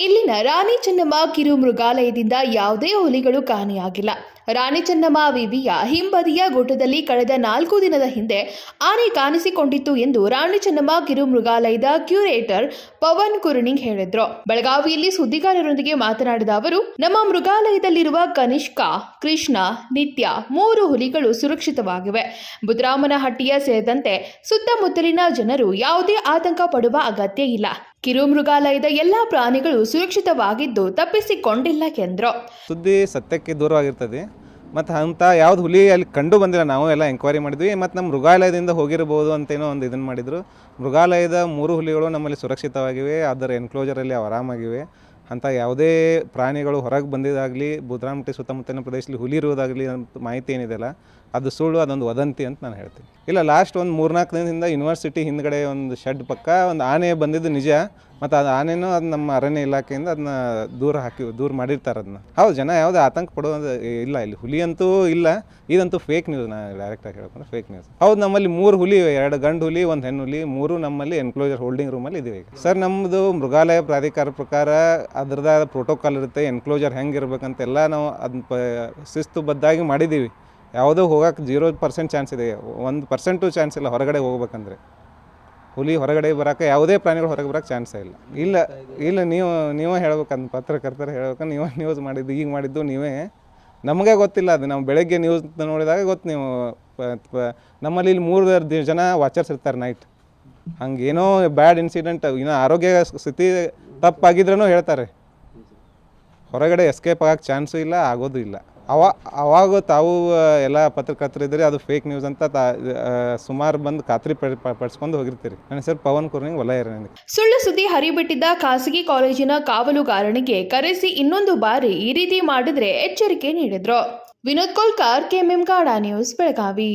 ಇಲ್ಲಿನ ರಾಣಿ ಚೆನ್ನಮ್ಮ ಕಿರು ಮೃಗಾಲಯದಿಂದ ಯಾವುದೇ ಹುಲಿಗಳು ಕಾಣೆಯಾಗಿಲ್ಲ. ರಾಣಿ ಚೆನ್ನಮ್ಮ ವಿವಿಯ ಹಿಂಬದಿಯ ಗುಡ್ಡದಲ್ಲಿ ಕಳೆದ ನಾಲ್ಕು ದಿನದ ಹಿಂದೆ ಆನೆ ಕಾಣಿಸಿಕೊಂಡಿತ್ತು ಎಂದು ರಾಣಿ ಚೆನ್ನಮ್ಮ ಕಿರು ಮೃಗಾಲಯದ ಕ್ಯೂರೇಟರ್ ಪವನ್ ಕುರುಣಿಂಗ್ ಹೇಳಿದ್ರು. ಬೆಳಗಾವಿಯಲ್ಲಿ ಸುದ್ದಿಗಾರರೊಂದಿಗೆ ಮಾತನಾಡಿದ ಅವರು, ನಮ್ಮ ಮೃಗಾಲಯದಲ್ಲಿರುವ ಕನಿಷ್ಕ, ಕೃಷ್ಣ, ನಿತ್ಯ ಮೂರು ಹುಲಿಗಳು ಸುರಕ್ಷಿತವಾಗಿವೆ. ಬುದ್ರಾಮನಹಟ್ಟಿಯ ಸೇರಿದಂತೆ ಸುತ್ತಮುತ್ತಲಿನ ಜನರು ಯಾವುದೇ ಆತಂಕ ಪಡುವ ಅಗತ್ಯ ಇಲ್ಲ. ಕಿರು ಮೃಗಾಲಯದ ಎಲ್ಲಾ ಪ್ರಾಣಿಗಳು ಸುರಕ್ಷಿತವಾಗಿದ್ದು ತಪ್ಪಿಸಿಕೊಂಡಿಲ್ಲ ಎಂದ್ರು ಸುದ್ದಿ ಸತ್ಯಕ್ಕೆ ದೂರವಾಗಿರ್ತದೆ. ಮತ್ತು ಅಂಥ ಯಾವ್ದು ಹುಲಿ ಅಲ್ಲಿ ಕಂಡು ಬಂದಿಲ್ಲ. ನಾವು ಎಲ್ಲ ಎಂಕ್ವೈರಿ ಮಾಡಿದ್ವಿ. ಮತ್ತು ನಮ್ಮ ಮೃಗಾಲಯದಿಂದ ಹೋಗಿರ್ಬೋದು ಅಂತೇನೋ ಒಂದು ಇದನ್ನು ಮಾಡಿದರು. ಮೃಗಾಲಯದ ಮೂರು ಹುಲಿಗಳು ನಮ್ಮಲ್ಲಿ ಸುರಕ್ಷಿತವಾಗಿವೆ. ಅದರ ಎನ್ಕ್ಲೋಜರಲ್ಲಿ ಅಲ್ಲಿ ಆರಾಮಾಗಿವೆ. ಅಂಥ ಯಾವುದೇ ಪ್ರಾಣಿಗಳು ಹೊರಗೆ ಬಂದಿದ್ದಾಗಲಿ ಬುದ್ರಾಮಟ್ಟಿ ಸುತ್ತಮುತ್ತಲಿನ ಪ್ರದೇಶದಲ್ಲಿ ಹುಲಿ ಇರುವುದಾಗಲಿ ಅಂತ ಮಾಹಿತಿ ಏನಿದೆಯಲ್ಲ ಅದು ಸುಳ್ಳು, ಅದೊಂದು ವದಂತಿ ಅಂತ ನಾನು ಹೇಳ್ತೀನಿ. ಇಲ್ಲ ಲಾಸ್ಟ್ ಒಂದು ಮೂರ್ನಾಲ್ಕು ದಿನದಿಂದ ಯೂನಿವರ್ಸಿಟಿ ಹಿಂದ್ಗಡೆ ಒಂದು ಶೆಡ್ ಪಕ್ಕ ಒಂದು ಆನೆ ಬಂದಿದ್ದು ನಿಜ, ಮತ್ತು ಅದು ಆನೆನೂ ಅದು ನಮ್ಮ ಅರಣ್ಯ ಇಲಾಖೆಯಿಂದ ಅದನ್ನ ದೂರ ಹಾಕಿ, ದೂರ ಮಾಡಿರ್ತಾರೆ ಅದನ್ನ ಹೌದು, ಜನ ಯಾವುದೇ ಆತಂಕ ಪಡೋದು ಇಲ್ಲ, ಇಲ್ಲಿ ಹುಲಿ ಅಂತೂ ಇಲ್ಲ, ಇದಂತೂ ಫೇಕ್ ನ್ಯೂಸ್ ನಾ ಡೈರೆಕ್ಟಾಗಿ ಹೇಳ್ಕೊಂಡು ಫೇಕ್ ನ್ಯೂಸ್ ಹೌದು, ನಮ್ಮಲ್ಲಿ ಮೂರು ಹುಲಿ. ಎರಡು ಗಂಡು ಹುಲಿ, ಒಂದು ಹೆಣ್ಣು ಹುಲಿ, ಮೂರು ನಮ್ಮಲ್ಲಿ ಎನ್ಕ್ಲೋಜರ್ ಹೋಲ್ಡಿಂಗ್ ರೂಮಲ್ಲಿ ಇದೀವಿ ಸರ್ ನಮ್ಮದು ಮೃಗಾಲಯ ಪ್ರಾಧಿಕಾರ ಪ್ರಕಾರ ಅದರದ ಪ್ರೋಟೋಕಾಲ್ ಇರುತ್ತೆ ಎನ್ಕ್ಲೋಜರ್ ಹೆಂಗೆ ಇರ್ಬೇಕಂತೆಲ್ಲ ನಾವು ಅದನ್ನ ಶಿಸ್ತುಬದ್ಧಾಗಿ ಮಾಡಿದ್ದೀವಿ. ಯಾವುದೋ ಹೋಗೋಕ್ಕೆ ಜೀರೋ ಪರ್ಸೆಂಟ್ ಚಾನ್ಸ್ ಇದೆ. ಒಂದು ಪರ್ಸೆಂಟು ಚಾನ್ಸ್ ಇಲ್ಲ ಹೊರಗಡೆ ಹೋಗ್ಬೇಕಂದ್ರೆ. ಹುಲಿ ಹೊರಗಡೆ ಬರೋಕ್ಕೆ ಯಾವುದೇ ಪ್ರಾಣಿಗಳು ಹೊರಗೆ ಬರೋಕ್ಕೆ ಚಾನ್ಸೇ ಇಲ್ಲ. ಇಲ್ಲ ಇಲ್ಲ, ನೀವು, ನೀವೇ ಹೇಳ್ಬೇಕಂತ ಪತ್ರಕರ್ತರು ಹೇಳ್ಬೇಕು ನೀವೇ ನ್ಯೂಸ್ ಮಾಡಿದ್ದು, ಈಗ ಮಾಡಿದ್ದು ನೀವೇ. ನಮಗೆ ಗೊತ್ತಿಲ್ಲ ಅದು. ನಾವು ಬೆಳಗ್ಗೆ ನ್ಯೂಸ್ ನೋಡಿದಾಗ ಗೊತ್ತು ನೀವು. ನಮ್ಮಲ್ಲಿ ಇಲ್ಲಿ ಮೂರು ಜನ ವಾಚರ್ಸ್ ಇರ್ತಾರೆ ನೈಟ್ ಹಂಗೇನೋ ಬ್ಯಾಡ್ ಇನ್ಸಿಡೆಂಟ್ ಇನ್ನೂ ಆರೋಗ್ಯ ಸ್ಥಿತಿ ತಪ್ಪಾಗಿದ್ರೂ ಹೇಳ್ತಾರೆ. ಹೊರಗಡೆ ಎಸ್ಕೇಪ್ ಆಗೋಕ್ಕೆ ಚಾನ್ಸು ಇಲ್ಲ, ಆಗೋದು ಇಲ್ಲ. ಅವ, ಅವಾಗ ತಾವು ಎಲ್ಲ ಪತ್ರಕರ್ತರಿದ್ದರೆ ಅದು ಫೇಕ್ ನ್ಯೂಸ್ ಅಂತ ಸುಮಾರು ಬಂದು ಖಾತ್ರಿ ಪಡಿಸ್ಕೊಂಡು ಹೋಗಿರ್ತೀರಿ. ನನ್ನ ಸರ್ ಪವನ್ ಕುರ್ನಿಂಗ್ ವಲಯ ಸುಳ್ಳು ಸುದ್ದಿ ಹರಿಬಿಟ್ಟಿದ್ದ ಖಾಸಗಿ ಕಾಲೇಜಿನ ಕಾವಲುಗಾರನಿಗೆ ಕರೆಸಿ ಇನ್ನೊಂದು ಬಾರಿ ಈ ರೀತಿ ಮಾಡಿದ್ರೆ ಎಚ್ಚರಿಕೆ ನೀಡಿದ್ರು. ವಿನೋದ್ ಕೋಲ್ಕಾರ್, ಕೆಎಂಎಂ ಕಾಡಾ ನ್ಯೂಸ್ ಬೆಳಗಾವಿ.